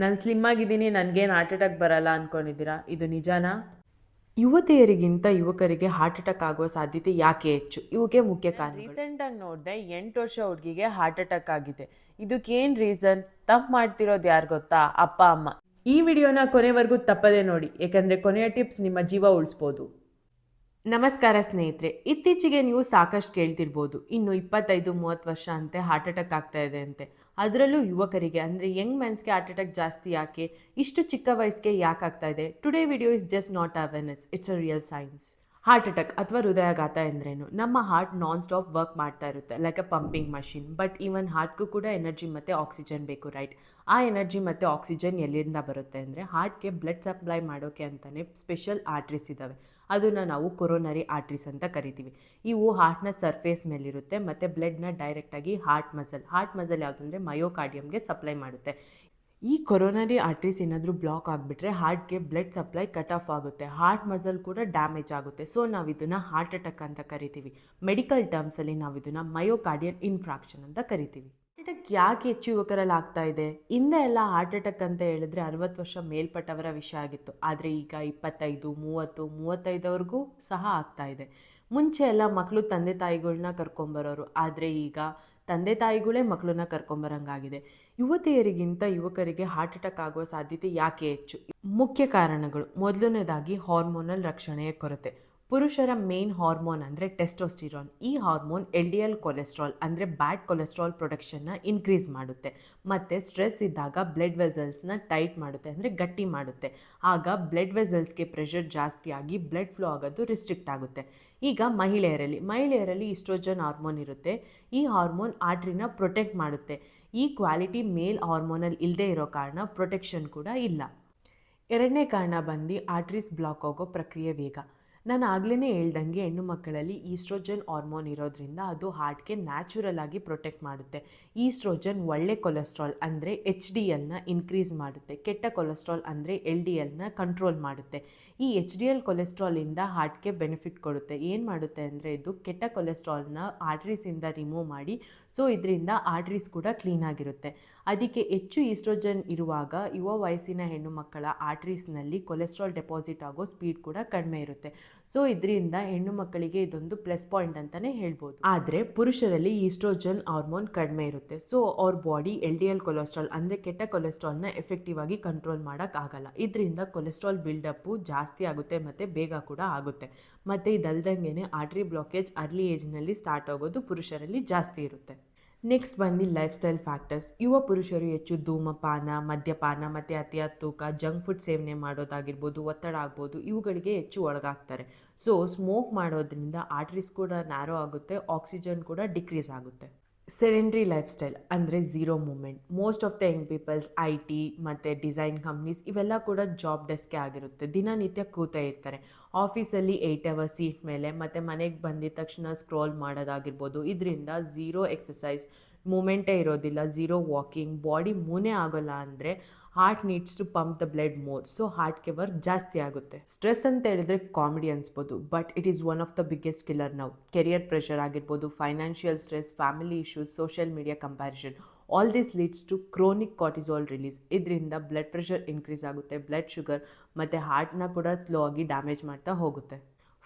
ನಾನು ಸ್ಲಿಮ್ ಆಗಿದ್ದೀನಿ ನನಗೇನು ಹಾರ್ಟ್ ಅಟ್ಯಾಕ್ ಬರಲ್ಲ ಅಂದ್ಕೊಂಡಿದ್ದೀರಾ ಇದು ನಿಜಾನಾ? ಯುವತಿಯರಿಗಿಂತ ಯುವಕರಿಗೆ ಹಾರ್ಟ್ ಅಟ್ಯಾಕ್ ಆಗುವ ಸಾಧ್ಯತೆ ಯಾಕೆ ಹೆಚ್ಚು? ಇವಕ್ಕೆ ಮುಖ್ಯ ಕಾರಣ ರೀಸೆಂಟಾಗಿ ನೋಡಿದೆ ಎಂಟು ವರ್ಷ ಹುಡುಗಿಗೆ ಹಾರ್ಟ್ ಅಟ್ಯಾಕ್ ಆಗಿದೆ. ಇದಕ್ಕೇನು ರೀಸನ್ ತಪ್ಪು ಮಾಡ್ತಿರೋದು ಯಾರು ಗೊತ್ತಾ? ಅಪ್ಪ ಅಮ್ಮ. ಈ ವಿಡಿಯೋನ ಕೊನೆವರೆಗೂ ತಪ್ಪದೆ ನೋಡಿ. ಏಕೆಂದರೆ ಕೊನೆಯ ಟಿಪ್ಸ್ ನಿಮ್ಮ ಜೀವ ಉಳಿಸ್ಬೋದು. ನಮಸ್ಕಾರ ಸ್ನೇಹಿತರೆ. ಇತ್ತೀಚೆಗೆ ನೀವು ಸಾಕಷ್ಟು ಕೇಳ್ತಿರ್ಬೋದು. ಇನ್ನು ಇಪ್ಪತ್ತೈದು ಮೂವತ್ತು ವರ್ಷ ಅಂತೆ ಹಾರ್ಟ್ ಅಟ್ಯಾಕ್ ಆಗ್ತಾ ಇದೆ ಅಂತೆ. ಅದರಲ್ಲೂ ಯುವಕರಿಗೆ, ಅಂದರೆ ಯಂಗ್ ಮೆನ್ಸ್ಗೆ ಹಾರ್ಟ್ ಅಟ್ಯಾಕ್ ಜಾಸ್ತಿ ಯಾಕೆ? ಇಷ್ಟು ಚಿಕ್ಕ ವಯಸ್ಸಿಗೆ ಯಾಕೆ ಆಗ್ತಾ ಇದೆ? Today video is just not awareness it's a real science heart attack ಅಥವಾ ಹೃದಯಾಘಾತ ಎಂದ್ರೇನು? ನಮ್ಮ ಹಾರ್ಟ್ ನಾನ್ ಸ್ಟಾಪ್ ವರ್ಕ್ ಮಾಡ್ತಾ ಇರುತ್ತೆ like a pumping machine but even ಹಾರ್ಟ್ಗೂ ಕೂಡ ಎನರ್ಜಿ ಮತ್ತು ಆಕ್ಸಿಜನ್ ಬೇಕು ರೈಟ್ ಆ ಎನರ್ಜಿ ಮತ್ತು ಆಕ್ಸಿಜನ್ ಎಲ್ಲಿಂದ ಬರುತ್ತೆ ಅಂದರೆ ಹಾರ್ಟ್ಗೆ ಬ್ಲಡ್ ಸಪ್ಲೈ ಮಾಡೋಕ್ಕೆ ಅಂತಲೇ ಸ್ಪೆಷಲ್ ಆರ್ಟ್ರೀಸ್ ಇದ್ದಾವೆ ಅದನ್ನು ನಾವು ಕೊರೋನರಿ ಆರ್ಟ್ರೀಸ್ ಅಂತ ಕರಿತೀವಿ. ಇವು ಹಾರ್ಟ್ನ ಸರ್ಫೇಸ್ ಮೇಲಿರುತ್ತೆ, ಮತ್ತು ಬ್ಲಡ್ನ ಡೈರೆಕ್ಟಾಗಿ ಹಾರ್ಟ್ ಮಸಲ್ ಹಾರ್ಟ್ ಮಸಲ್ ಯಾವುದಂದರೆ ಮಯೋಕಾರ್ಡಿಯಮ್ಗೆ ಸಪ್ಲೈ ಮಾಡುತ್ತೆ. ಈ ಕೊರೋನರಿ ಆರ್ಟ್ರೀಸ್ ಏನಾದರೂ ಬ್ಲಾಕ್ ಆಗಿಬಿಟ್ರೆ ಹಾರ್ಟ್ಗೆ ಬ್ಲಡ್ ಸಪ್ಲೈ ಕಟ್ ಆಫ್ ಆಗುತ್ತೆ. ಹಾರ್ಟ್ ಮಸಲ್ ಕೂಡ ಡ್ಯಾಮೇಜ್ ಆಗುತ್ತೆ. ಸೊ ನಾವು ಇದನ್ನು ಹಾರ್ಟ್ ಅಟ್ಯಾಕ್ ಅಂತ ಕರಿತೀವಿ. ಮೆಡಿಕಲ್ ಟರ್ಮ್ಸಲ್ಲಿ ನಾವು ಇದನ್ನು ಮಯೋಕಾರ್ಡಿಯಲ್ ಇನ್ಫ್ರಾಕ್ಷನ್ ಅಂತ ಕರಿತೀವಿ. ಅಟ್ಯಾಕ್ ಯಾಕೆ ಹೆಚ್ಚು ಯುವಕರಲ್ಲಿ ಆಗ್ತಾ ಇದೆ? ಹಿಂದೆ ಎಲ್ಲ ಹಾರ್ಟ್ ಅಟ್ಯಾಕ್ ಅಂತ ಹೇಳಿದ್ರೆ ಅರವತ್ತು ವರ್ಷ ಮೇಲ್ಪಟ್ಟವರ ವಿಷಯ ಆಗಿತ್ತು. ಆದರೆ ಈಗ ಇಪ್ಪತ್ತೈದು, ಮೂವತ್ತು, ಮೂವತ್ತೈದವರೆಗೂ ಸಹ ಆಗ್ತಾ ಇದೆ. ಮುಂಚೆ ಎಲ್ಲ ಮಕ್ಕಳು ತಂದೆ ತಾಯಿಗಳನ್ನ ಕರ್ಕೊಂಬರೋರು ಆದರೆ ಈಗ ತಂದೆ ತಾಯಿಗಳೇ ಮಕ್ಕಳನ್ನ ಕರ್ಕೊಂಬರಂಗಾಗಿದೆ ಯುವತಿಯರಿಗಿಂತ ಯುವಕರಿಗೆ ಹಾರ್ಟ್ ಅಟ್ಯಾಕ್ ಆಗುವ ಸಾಧ್ಯತೆ ಯಾಕೆ ಹೆಚ್ಚು? ಮುಖ್ಯ ಕಾರಣಗಳು. ಮೊದಲನೇದಾಗಿ ಹಾರ್ಮೋನಲ್ ರಕ್ಷಣೆಯ ಕೊರತೆ. ಪುರುಷರ ಮೇನ್ ಹಾರ್ಮೋನ್ ಅಂದರೆ ಟೆಸ್ಟೋಸ್ಟಿರಾನ್. ಈ hormone L D L cholesterol ಅಂದರೆ ಬ್ಯಾಡ್ ಕೊಲೆಸ್ಟ್ರಾಲ್ ಪ್ರೊಡಕ್ಷನ್ನ ಇನ್ಕ್ರೀಸ್ ಮಾಡುತ್ತೆ. ಮತ್ತು ಸ್ಟ್ರೆಸ್ ಇದ್ದಾಗ ಬ್ಲಡ್ ವೆಸಲ್ಸ್ನ ಟೈಟ್ ಮಾಡುತ್ತೆ ಅಂದರೆ ಗಟ್ಟಿ ಮಾಡುತ್ತೆ. ಆಗ ಬ್ಲಡ್ ವೆಸಲ್ಸ್ಗೆ ಪ್ರೆಷರ್ ಜಾಸ್ತಿಯಾಗಿ ಬ್ಲಡ್ ಫ್ಲೋ ಆಗೋದು ರಿಸ್ಟ್ರಿಕ್ಟ್ ಆಗುತ್ತೆ. ಈಗ ಮಹಿಳೆಯರಲ್ಲಿ. ಮಹಿಳೆಯರಲ್ಲಿ ಇಸ್ಟ್ರೋಜನ್ ಹಾರ್ಮೋನ್ ಇರುತ್ತೆ. ಈ ಹಾರ್ಮೋನ್ ಆರ್ಟ್ರಿನ ಪ್ರೊಟೆಕ್ಟ್ ಮಾಡುತ್ತೆ. ಈ ಕ್ವಾಲಿಟಿ ಮೇಲ್ ಹಾರ್ಮೋನಲ್ಲಿ ಇಲ್ಲದೆ ಇರೋ ಕಾರಣ ಪ್ರೊಟೆಕ್ಷನ್ ಕೂಡ ಇಲ್ಲ. ಎರಡನೇ ಕಾರಣ ಬಂದು ಆರ್ಟ್ರೀಸ್ ಬ್ಲಾಕ್ ಆಗೋ ಪ್ರಕ್ರಿಯೆ ವೇಗ. ನಾನು ಆಗಲೇ ಹೇಳ್ದಂಗೆ ಹೆಣ್ಣು ಮಕ್ಕಳಲ್ಲಿ ಈಸ್ಟ್ರೋಜನ್ ಹಾರ್ಮೋನ್ ಇರೋದ್ರಿಂದ ಅದು ಹಾರ್ಟ್ಗೆ ನ್ಯಾಚುರಲ್ ಆಗಿ ಪ್ರೊಟೆಕ್ಟ್ ಮಾಡುತ್ತೆ. ಈಸ್ಟ್ರೋಜನ್ ಒಳ್ಳೆ ಕೊಲೆಸ್ಟ್ರಾಲ್ ಅಂದರೆ ಎಚ್ ಡಿ ಎಲ್ನ ಇನ್ಕ್ರೀಸ್ ಮಾಡುತ್ತೆ. ಕೆಟ್ಟ ಕೊಲೆಸ್ಟ್ರಾಲ್ ಅಂದರೆ ಎಲ್ ಡಿ ಎಲ್ನ ಕಂಟ್ರೋಲ್ ಮಾಡುತ್ತೆ. ಈ ಎಚ್ ಡಿ ಎಲ್ ಕೊಲೆಸ್ಟ್ರಾಲಿಂದ ಹಾರ್ಟ್ಗೆ ಬೆನಿಫಿಟ್ ಕೊಡುತ್ತೆ. ಏನು ಮಾಡುತ್ತೆ ಅಂದರೆ ಇದು ಕೆಟ್ಟ ಕೊಲೆಸ್ಟ್ರಾಲ್ನ ಆರ್ಟ್ರೀಸಿಂದ ರಿಮೂವ್ ಮಾಡಿ ಸೊ ಇದರಿಂದ ಆರ್ಟ್ರೀಸ್ ಕೂಡ ಕ್ಲೀನ್ ಆಗಿರುತ್ತೆ. ಅದಕ್ಕೆ ಹೆಚ್ಚು ಈಸ್ಟ್ರೋಜನ್ ಇರುವಾಗ ಯುವ ವಯಸ್ಸಿನ ಹೆಣ್ಣು ಮಕ್ಕಳ ಆರ್ಟ್ರೀಸ್ನಲ್ಲಿ ಕೊಲೆಸ್ಟ್ರಾಲ್ ಡೆಪಾಸಿಟ್ ಆಗೋ ಸ್ಪೀಡ್ ಕೂಡ ಕಡಿಮೆ ಇರುತ್ತೆ. ಸೊ ಇದರಿಂದ ಹೆಣ್ಣು ಮಕ್ಕಳಿಗೆ ಇದೊಂದು ಪ್ಲಸ್ ಪಾಯಿಂಟ್ ಅಂತಾನೆ ಹೇಳ್ಬೋದು. ಆದರೆ ಪುರುಷರಲ್ಲಿ ಈಸ್ಟ್ರೋಜನ್ ಹಾರ್ಮೋನ್ ಕಡಿಮೆ ಇರುತ್ತೆ. ಸೊ ಅವ್ರ body L D L cholesterol ಅಂದರೆ ಕೆಟ್ಟ ಕೊಲೆಸ್ಟ್ರಾಲ್ನ ಎಫೆಕ್ಟಿವ್ ಆಗಿ ಕಂಟ್ರೋಲ್ ಮಾಡೋಕ್ಕಾಗಲ್ಲ ಇದರಿಂದ ಕೊಲೆಸ್ಟ್ರಾಲ್ ಬಿಲ್ಡಪ್ಪು ಜಾಸ್ತಿ ಆಗುತ್ತೆ ಮತ್ತು ಬೇಗ ಕೂಡ ಆಗುತ್ತೆ. ಮತ್ತು ಇದಲ್ದಂಗೆ ಆರ್ಟ್ರಿ ಬ್ಲಾಕೇಜ್ ಅರ್ಲಿ ಏಜ್ನಲ್ಲಿ ಸ್ಟಾರ್ಟ್ ಆಗೋದು ಪುರುಷರಲ್ಲಿ ಜಾಸ್ತಿ ಇರುತ್ತೆ. ನೆಕ್ಸ್ಟ್ ಬಂದು ಲೈಫ್ ಸ್ಟೈಲ್ ಫ್ಯಾಕ್ಟರ್ಸ್ ಯುವ ಪುರುಷರು ಹೆಚ್ಚು ಧೂಮಪಾನ, ಮದ್ಯಪಾನ, ಮತ್ತು ಅತಿಯಾದ ತೂಕ ಜಂಕ್ ಫುಡ್ ಸೇವನೆ ಮಾಡೋದಾಗಿರ್ಬೋದು, ಒತ್ತಡ ಆಗ್ಬೋದು, ಇವುಗಳಿಗೆ ಹೆಚ್ಚು ಒಳಗಾಗ್ತಾರೆ. ಸೊ ಸ್ಮೋಕ್ ಮಾಡೋದ್ರಿಂದ ಆರ್ಟ್ರೀಸ್ ಕೂಡ ನ್ಯಾರೋ ಆಗುತ್ತೆ ಆಕ್ಸಿಜನ್ ಕೂಡ ಡಿಕ್ರೀಸ್ ಆಗುತ್ತೆ. ಸೆಡೆಂಟ್ರಿ ಲೈಫ್ ಸ್ಟೈಲ್ ಅಂದರೆ zero movement. Most of the young peoples, I T ಮತ್ತು ಡಿಸೈನ್ ಕಂಪ್ನೀಸ್ ಇವೆಲ್ಲ ಕೂಡ ಜಾಬ್ ಡೆಸ್ಕೇ ಆಗಿರುತ್ತೆ. ದಿನನಿತ್ಯ ಕೂತೇ ಇರ್ತಾರೆ. ಆಫೀಸಲ್ಲಿ ಏಯ್ಟ್ ಅವರ್ ಸೀಟ್ ಮೇಲೆ ಮತ್ತು ಮನೆಗೆ ಬಂದಿದ ತಕ್ಷಣ ಸ್ಕ್ರೋಲ್ ಮಾಡೋದಾಗಿರ್ಬೋದು. ಇದರಿಂದ ಝೀರೋ ಎಕ್ಸಸೈಸ್ ಮೂಮೆಂಟೇ ಇರೋದಿಲ್ಲ. ಝೀರೋ ವಾಕಿಂಗ್, ಬಾಡಿ ಮೂನೇ ಆಗೋಲ್ಲ ಅಂದರೆ heart needs to pump the blood more so ಹಾರ್ಟ್ಗೆ work ಜಾಸ್ತಿ ಆಗುತ್ತೆ. ಸ್ಟ್ರೆಸ್ ಅಂತ ಹೇಳಿದ್ರೆ comedy ಅನ್ಸ್ಬೋದು but it is one of the biggest killer ನಾವು ಕೆರಿಯರ್ ಪ್ರೆಷರ್ ಆಗಿರ್ಬೋದು financial stress family issues social media comparison all this leads to chronic cortisol release ಇದರಿಂದ blood pressure increase ಆಗುತ್ತೆ blood sugar ಮತ್ತು ಹಾರ್ಟ್ನ ಕೂಡ slow ಆಗಿ damage ಮಾಡ್ತಾ ಹೋಗುತ್ತೆ.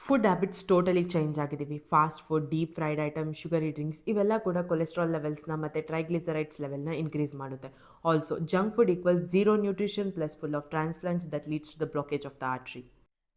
ಫುಡ್ ಹ್ಯಾಬಿಟ್ಸ್ ಟೋಟಲಿ ಚೇಂಜ್ ಆಗಿದ್ದೀವಿ. Fast food deep fried item sugary drinks ಇವೆಲ್ಲ ಕೂಡ ಕೊಲೆಸ್ಟ್ರಾಲ್ ಲೆವೆಲ್ಸ್ನ ಮತ್ತು ಟ್ರೈಗ್ಲಿಸರೈಡ್ಸ್ ಲೆವೆಲ್ನ ಇನ್ಕ್ರೀಸ್ ಮಾಡುತ್ತೆ. Also junk food equals zero nutrition plus full of transplants that leads the blockage of the artery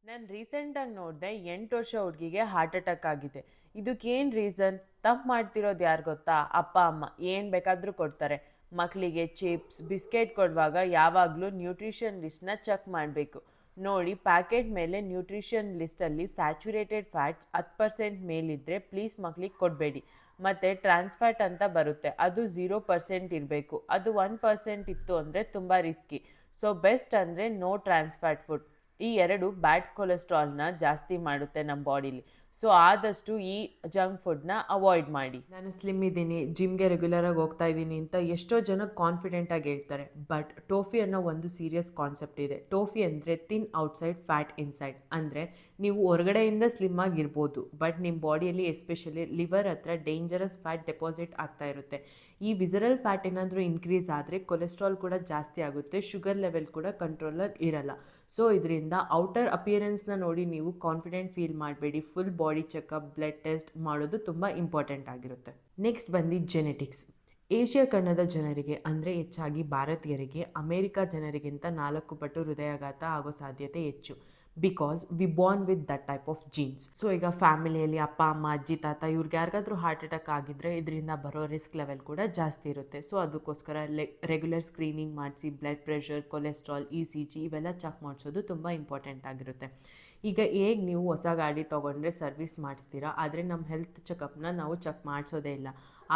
ನಾನು ರೀಸೆಂಟಾಗಿ ನೋಡಿದೆ ಎಂಟು ವರ್ಷ ಹುಡುಗಿಗೆ ಹಾರ್ಟ್ ಅಟ್ಯಾಕ್ ಆಗಿದೆ. ಇದಕ್ಕೇನು ರೀಸನ್ ತಪ್ಪು ಮಾಡ್ತಿರೋದು ಯಾರು ಗೊತ್ತಾ? ಅಪ್ಪ, ಅಮ್ಮ, ಏನು ಬೇಕಾದರೂ ಕೊಡ್ತಾರೆ. ಮಕ್ಕಳಿಗೆ ಚಿಪ್ಸ್ ಬಿಸ್ಕೆಟ್ ಕೊಡುವಾಗ ಯಾವಾಗಲೂ ನ್ಯೂಟ್ರಿಷನ್ ಲಿಸ್ಟ್ನ ಚೆಕ್ ಮಾಡಬೇಕು. ನೋಡಿ ಪ್ಯಾಕೆಟ್ ಮೇಲೆ ನ್ಯೂಟ್ರಿಷನ್ ಲಿಸ್ಟಲ್ಲಿ ಸ್ಯಾಚುರೇಟೆಡ್ ಫ್ಯಾಟ್ಸ್ ಹತ್ತು ಪರ್ಸೆಂಟ್ ಮೇಲಿದ್ದರೆ ಪ್ಲೀಸ್ ಮಕ್ಳಿಗೆ ಕೊಡಬೇಡಿ. ಮತ್ತು ಟ್ರಾನ್ಸ್ಫ್ಯಾಟ್ ಅಂತ ಬರುತ್ತೆ, ಅದು ಝೀರೋ ಪರ್ಸೆಂಟ್ ಇರಬೇಕು. ಅದು ಒನ್ ಪರ್ಸೆಂಟ್ ಇತ್ತು ಅಂದರೆ ತುಂಬ ರಿಸ್ಕಿ ಸೊ ಬೆಸ್ಟ್ ಅಂದರೆ ನೋ ಟ್ರಾನ್ಸ್ಫ್ಯಾಟ್ ಫುಡ್ ಈ ಎರಡು ಬ್ಯಾಡ್ ಕೊಲೆಸ್ಟ್ರಾಲ್ನ ಜಾಸ್ತಿ ಮಾಡುತ್ತೆ ನಮ್ಮ ಬಾಡೀಲಿ ಸೊ ಆದಷ್ಟು ಈ ಜಂಕ್ ಫುಡ್ನ ಅವಾಯ್ಡ್ ಮಾಡಿ. ನಾನು ಸ್ಲಿಮ್ ಇದ್ದೀನಿ ಜಿಮ್ಗೆ ರೆಗ್ಯುಲರಾಗಿ ಹೋಗ್ತಾ ಇದ್ದೀನಿ ಅಂತ ಎಷ್ಟೋ ಜನ ಕಾನ್ಫಿಡೆಂಟಾಗಿ ಹೇಳ್ತಾರೆ. ಬಟ್ ಟೋಫಿ ಅನ್ನೋ ಒಂದು ಸೀರಿಯಸ್ ಕಾನ್ಸೆಪ್ಟ್ ಇದೆ. ಟೋಫಿ ಅಂದರೆ ತಿನ್ ಔಟ್ಸೈಡ್ ಫ್ಯಾಟ್ ಇನ್ಸೈಡ್ ಅಂದರೆ ನೀವು ಹೊರಗಡೆಯಿಂದ ಸ್ಲಿಮ್ ಆಗಿರ್ಬೋದು ಬಟ್ ನಿಮ್ಮ ಬಾಡಿಯಲ್ಲಿ ಎಸ್ಪೆಷಲಿ ಲಿವರ್ ಹತ್ರ ಡೇಂಜರಸ್ ಫ್ಯಾಟ್ ಡೆಪಾಸಿಟ್ ಆಗ್ತಾ ಇರುತ್ತೆ. ಈ ವಿಸರಲ್ ಫ್ಯಾಟ್ ಏನಾದರೂ ಇನ್ಕ್ರೀಸ್ ಆದರೆ ಕೊಲೆಸ್ಟ್ರಾಲ್ ಕೂಡ ಜಾಸ್ತಿ ಆಗುತ್ತೆ ಶುಗರ್ ಲೆವೆಲ್ ಕೂಡ ಕಂಟ್ರೋಲಲ್ಲಿ ಇರಲ್ಲ. ಸೊ ಇದರಿಂದ ಔಟರ್ ಅಪಿಯರೆನ್ಸ್ನ ನೋಡಿ ನೀವು ಕಾನ್ಫಿಡೆಂಟ್ ಫೀಲ್ ಮಾಡಬೇಡಿ. Full body checkup blood test ಮಾಡೋದು ತುಂಬ ಇಂಪಾರ್ಟೆಂಟ್ ಆಗಿರುತ್ತೆ. ನೆಕ್ಸ್ಟ್ ಬಂದು ಜೆನೆಟಿಕ್ಸ್ ಏಷ್ಯಾ ಖಂಡದ ಜನರಿಗೆ ಅಂದರೆ ಹೆಚ್ಚಾಗಿ ಭಾರತೀಯರಿಗೆ, ಅಮೇರಿಕ ಜನರಿಗಿಂತ ನಾಲ್ಕು ಪಟ್ಟು ಹೃದಯಾಘಾತ ಆಗೋ ಸಾಧ್ಯತೆ ಹೆಚ್ಚು. Because we born with that type of genes so ಈಗ ಫ್ಯಾಮಿಲಿಯಲ್ಲಿ ಅಪ್ಪ, ಅಮ್ಮ, ಅಜ್ಜಿ, ತಾತ ಇವ್ರಿಗೆ ಯಾರಿಗಾದ್ರೂ ಹಾರ್ಟ್ ಅಟ್ಯಾಕ್ ಆಗಿದ್ರೆ ಇದರಿಂದ ಬರೋ ರಿಸ್ಕ್ ಲೆವೆಲ್ ಕೂಡ ಜಾಸ್ತಿ ಇರುತ್ತೆ. ಸೊ ಅದಕ್ಕೋಸ್ಕರ ರೆಗ್ಯುಲರ್ ಸ್ಕ್ರೀನಿಂಗ್ ಮಾಡಿಸಿ blood pressure cholesterol E C G ಇವೆಲ್ಲ ಚೆಕ್ ಮಾಡಿಸೋದು ತುಂಬ ಇಂಪಾರ್ಟೆಂಟ್ ಆಗಿರುತ್ತೆ. ಈಗ ಹೇಗೆ ನೀವು ಹೊಸ ಗಾಡಿ ತೊಗೊಂಡ್ರೆ ಸರ್ವಿಸ್ ಮಾಡಿಸ್ತೀರಾ? ಆದರೆ ನಮ್ಮ ಹೆಲ್ತ್ ಚೆಕಪ್ನ ನಾವು ಚೆಕ್ ಮಾಡಿಸೋದೇ ಇಲ್ಲ.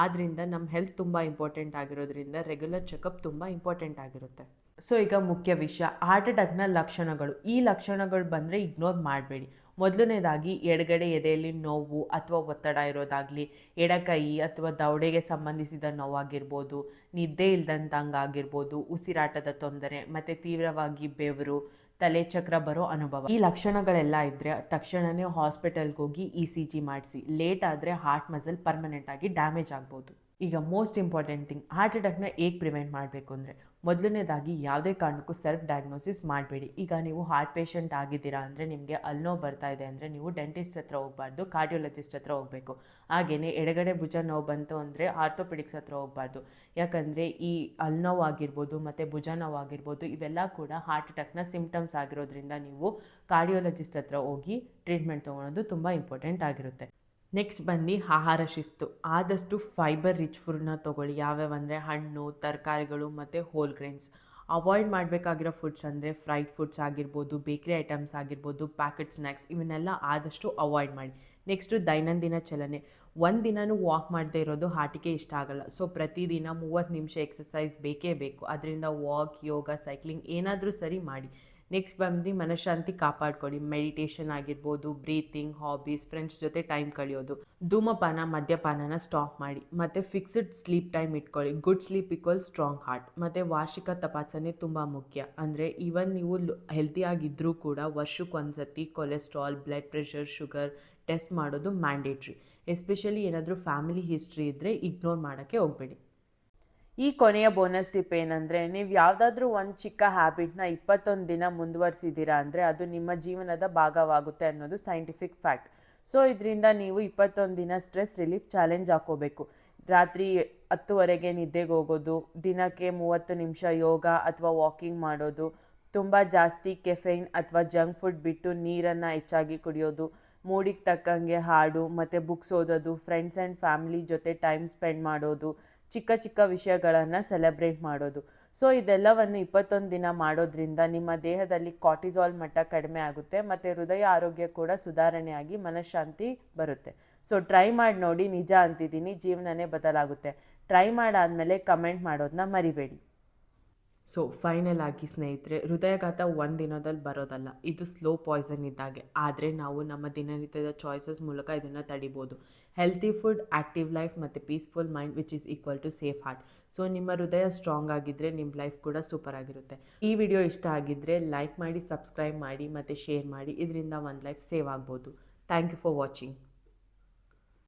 ಆದ್ದರಿಂದ ನಮ್ಮ ಹೆಲ್ತ್ ತುಂಬ ಇಂಪಾರ್ಟೆಂಟ್ ಆಗಿರೋದ್ರಿಂದ ರೆಗ್ಯುಲರ್ ಚೆಕಪ್ ತುಂಬ ಇಂಪಾರ್ಟೆಂಟ್ ಆಗಿರುತ್ತೆ. ಸೊ ಈಗ ಮುಖ್ಯ ವಿಷಯ ಹಾರ್ಟ್ ಅಟ್ಯಾಕ್ನ ಲಕ್ಷಣಗಳು. ಈ ಲಕ್ಷಣಗಳು ಬಂದರೆ ಇಗ್ನೋರ್ ಮಾಡಬೇಡಿ. ಮೊದಲನೇದಾಗಿ, ಎಡಗಡೆ ಎದೆಯಲ್ಲಿ ನೋವು ಅಥವಾ ಒತ್ತಡ ಇರೋದಾಗಲಿ, ಎಡಕೈ ಅಥವಾ ದೌಡೆಗೆ ಸಂಬಂಧಿಸಿದ ನೋವಾಗಿರ್ಬೋದು, ನಿದ್ದೆ ಇಲ್ದಂತಂಗಾಗಿರ್ಬೋದು ಉಸಿರಾಟದ ತೊಂದರೆ, ಮತ್ತು ತೀವ್ರವಾಗಿ ಬೆವರು, ತಲೆ ಚಕ್ರ ಬರೋ ಅನುಭವ. ಈ ಲಕ್ಷಣಗಳೆಲ್ಲ ಇದ್ದರೆ ತಕ್ಷಣವೇ ಹಾಸ್ಪಿಟಲ್ಗೆ ಹೋಗಿ ಇ ಸಿ ಜಿ ಮಾಡಿಸಿ. ಲೇಟ್ ಆದರೆ ಹಾರ್ಟ್ ಮಸಲ್ ಪರ್ಮನೆಂಟಾಗಿ ಡ್ಯಾಮೇಜ್ ಆಗ್ಬೋದು. ಈಗ ಮೋಸ್ಟ್ ಇಂಪಾರ್ಟೆಂಟ್ ಥಿಂಗ್ ಹಾರ್ಟ್ ಅಟ್ಯಾಕ್ನ ಹೇಗೆ ಪ್ರಿವೆಂಟ್ ಮಾಡಬೇಕು ಅಂದರೆ, ಮೊದಲನೇದಾಗಿ ಯಾವುದೇ ಕಾರಣಕ್ಕೂ ಸೆಲ್ಫ್ ಡಯಾಗ್ನೋಸಿಸ್ ಮಾಡಬೇಡಿ. ಈಗ ನೀವು ಹಾರ್ಟ್ ಪೇಷಂಟ್ ಆಗಿದ್ದೀರಾ ಅಂದರೆ ನಿಮಗೆ ಅಲ್ನೋ ಬರ್ತಾ ಇದೆ ಅಂದರೆ ನೀವು ಡೆಂಟಿಸ್ಟ್ ಹತ್ರ ಹೋಗಬಾರ್ದು ಕಾರ್ಡಿಯೋಲಜಿಸ್ಟ್ ಹತ್ರ ಹೋಗಬೇಕು. ಹಾಗೆಯೇ ಎಡಗಡೆ ಭುಜ ನೋವು ಬಂತು ಅಂದರೆ ಆರ್ಥೋಪೆಡಿಕ್ಸ್ ಹತ್ರ ಹೋಗಬಾರ್ದು. ಯಾಕಂದರೆ ಈ ಅಲ್ನೋವು ಆಗಿರ್ಬೋದು ಮತ್ತು ಭುಜ ನೋವು ಆಗಿರ್ಬೋದು, ಇವೆಲ್ಲ ಕೂಡ ಹಾರ್ಟ್ ಅಟ್ಯಾಕ್ನ ಸಿಂಪ್ಟಮ್ಸ್ ಆಗಿರೋದ್ರಿಂದ ನೀವು ಕಾರ್ಡಿಯೋಲಜಿಸ್ಟ್ ಹತ್ರ ಹೋಗಿ ಟ್ರೀಟ್ಮೆಂಟ್ ತೊಗೊಳೋದು ತುಂಬ ಇಂಪಾರ್ಟೆಂಟ್ ಆಗಿರುತ್ತೆ. ನೆಕ್ಸ್ಟ್ ಬನ್ನಿ ಆಹಾರ ಶಿಸ್ತು. ಆದಷ್ಟು ಫೈಬರ್ ರಿಚ್ ಫುಡ್ನ ತೊಗೊಳ್ಳಿ. ಯಾವ್ಯಾವ ಅಂದರೆ ಹಣ್ಣು, ತರಕಾರಿಗಳು ಮತ್ತು ಹೋಲ್ ಗ್ರೇನ್ಸ್ ಅವಾಯ್ಡ್ ಮಾಡಬೇಕಾಗಿರೋ ಫುಡ್ಸ್ ಅಂದರೆ ಫ್ರೈಡ್ ಫುಡ್ಸ್ ಆಗಿರ್ಬೋದು ಬೇಕ್ರಿ ಐಟಮ್ಸ್ ಆಗಿರ್ಬೋದು ಪ್ಯಾಕೆಟ್ ಸ್ನ್ಯಾಕ್ಸ್ ಇವನ್ನೆಲ್ಲ ಆದಷ್ಟು ಅವಾಯ್ಡ್ ಮಾಡಿ. ನೆಕ್ಸ್ಟು ದೈನಂದಿನ ಚಲನೆ. ಒಂದು ದಿನವೂ ವಾಕ್ ಮಾಡದೇ ಇರೋದು ಹಾರ್ಟಿಗೆ ಇಷ್ಟ ಆಗಲ್ಲ. ಸೊ ಪ್ರತಿದಿನ ಮೂವತ್ತು ನಿಮಿಷ ಎಕ್ಸಸೈಸ್ ಬೇಕೇ ಬೇಕು. ಅದರಿಂದ ವಾಕ್ ಯೋಗ ಸೈಕ್ಲಿಂಗ್ ಏನಾದರೂ ಸರಿ ಮಾಡಿ. ನೆಕ್ಸ್ಟ್ ಬಂದು ಮನಃಶಾಂತಿ ಕಾಪಾಡ್ಕೊಳ್ಳಿ. ಮೆಡಿಟೇಷನ್ ಆಗಿರ್ಬೋದು ಬ್ರೀತಿಂಗ್ ಹಾಬೀಸ್ ಫ್ರೆಂಡ್ಸ್ ಜೊತೆ ಟೈಮ್ ಕಳೆಯೋದು. ಧೂಮಪಾನ, ಮದ್ಯಪಾನನ ಸ್ಟಾಪ್ ಮಾಡಿ. ಮತ್ತು ಫಿಕ್ಸ್ಡ್ ಸ್ಲೀಪ್ ಟೈಮ್ ಇಟ್ಕೊಳ್ಳಿ. Good sleep equal strong heart ಮತ್ತು ವಾರ್ಷಿಕ ತಪಾಸಣೆ ತುಂಬ ಮುಖ್ಯ. ಅಂದರೆ ಈವನ್ ನೀವು ಹೆಲ್ತಿಯಾಗಿದ್ದರೂ ಕೂಡ ವರ್ಷಕ್ಕೆ ಒಂದ್ಸತಿ cholesterol blood pressure sugar test ಮಾಡೋದು ಮ್ಯಾಂಡೇಟ್ರಿ ಎಸ್ಪೆಷಲಿ ಏನಾದರೂ ಫ್ಯಾಮಿಲಿ ಹಿಸ್ಟ್ರಿ ಇದ್ದರೆ ಇಗ್ನೋರ್ ಮಾಡೋಕ್ಕೆ ಹೋಗಬೇಡಿ. ಈ ಕೊನೆಯ ಬೋನಸ್ ಟಿಪ್ ಏನಂದರೆ, ನೀವು ಯಾವುದಾದ್ರೂ ಒಂದು ಚಿಕ್ಕ ಹ್ಯಾಬಿಟ್ನ ಇಪ್ಪತ್ತೊಂದು ದಿನ ಮುಂದುವರಿಸಿದ್ದೀರಾ ಅಂದರೆ ಅದು ನಿಮ್ಮ ಜೀವನದ ಭಾಗವಾಗುತ್ತೆ ಅನ್ನೋದು ಸೈಂಟಿಫಿಕ್ ಫ್ಯಾಕ್ಟ್ ಸೊ ಇದರಿಂದ ನೀವು ಇಪ್ಪತ್ತೊಂದು ದಿನ ಸ್ಟ್ರೆಸ್ ರಿಲೀಫ್ ಚಾಲೆಂಜ್ ಹಾಕೋಬೇಕು. ರಾತ್ರಿ ಹತ್ತುವರೆಗೆ ನಿದ್ದೆಗೆ ಹೋಗೋದು, ದಿನಕ್ಕೆ ಮೂವತ್ತು ನಿಮಿಷ ಯೋಗ ಅಥವಾ ವಾಕಿಂಗ್ ಮಾಡೋದು, ತುಂಬ ಜಾಸ್ತಿ ಕೆಫೆನ್ ಅಥವಾ ಜಂಕ್ ಫುಡ್ ಬಿಟ್ಟು ನೀರನ್ನು ಹೆಚ್ಚಾಗಿ ಕುಡಿಯೋದು, ಮೂಡಿಗೆ ತಕ್ಕಂಗೆ ಹಾಡು, ಮತ್ತು ಬುಕ್ಸ್ ಓದೋದು ಫ್ರೆಂಡ್ಸ್ ಆ್ಯಂಡ್ ಫ್ಯಾಮಿಲಿ ಜೊತೆ ಟೈಮ್ ಸ್ಪೆಂಡ್ ಮಾಡೋದು ಚಿಕ್ಕ ಚಿಕ್ಕ ವಿಷಯಗಳನ್ನು ಸೆಲೆಬ್ರೇಟ್ ಮಾಡೋದು. ಸೊ ಇದೆಲ್ಲವನ್ನು ಇಪ್ಪತ್ತೊಂದು ದಿನ ಮಾಡೋದ್ರಿಂದ ನಿಮ್ಮ ದೇಹದಲ್ಲಿ ಕಾಟಿಸಾಲ್ ಮಟ್ಟ ಕಡಿಮೆ ಆಗುತ್ತೆ ಮತ್ತು ಹೃದಯ ಆರೋಗ್ಯ ಕೂಡ ಸುಧಾರಣೆಯಾಗಿ ಮನಃಶಾಂತಿ ಬರುತ್ತೆ. ಸೊ ಟ್ರೈ ಮಾಡಿ ನೋಡಿ ನಿಜ ಅಂತಿದ್ದೀನಿ, ಜೀವನನೇ ಬದಲಾಗುತ್ತೆ. ಟ್ರೈ ಮಾಡಾದಮೇಲೆ ಕಮೆಂಟ್ ಮಾಡೋದನ್ನ ಮರಿಬೇಡಿ. ಸೊ ಫೈನಲ್ ಆಗಿ ಸ್ನೇಹಿತರೆ, ಹೃದಯಘಾತ ಒಂದು ದಿನದಲ್ಲಿ ಬರೋದಲ್ಲ. ಇದು ಸ್ಲೋ ಪಾಯ್ಸನ್ ಇದ್ದಾಗೆ. ಆದರೆ ನಾವು ನಮ್ಮ ದಿನನಿತ್ಯದ ಚಾಯ್ಸಸ್ ಮೂಲಕ ಇದನ್ನು ತಡಿಬೋದು. ಹೆಲ್ತಿ ಫುಡ್ ಆ್ಯಕ್ಟಿವ್ ಲೈಫ್ ಮತ್ತು peaceful mind which is equal to safe heart so ನಿಮ್ಮ ಹೃದಯ ಸ್ಟ್ರಾಂಗ್ ಆಗಿದ್ದರೆ ನಿಮ್ಮ ಲೈಫ್ ಕೂಡ ಸೂಪರ್ ಆಗಿರುತ್ತೆ. ಈ ವಿಡಿಯೋ ಇಷ್ಟ ಆಗಿದ್ದರೆ ಲೈಕ್ ಮಾಡಿ ಸಬ್ಸ್ಕ್ರೈಬ್ ಮಾಡಿ ಮತ್ತು ಶೇರ್ ಮಾಡಿ. ಇದರಿಂದ ಒಂದು ಲೈಫ್ ಸೇವ್ ಆಗ್ಬೋದು. Thank you for watching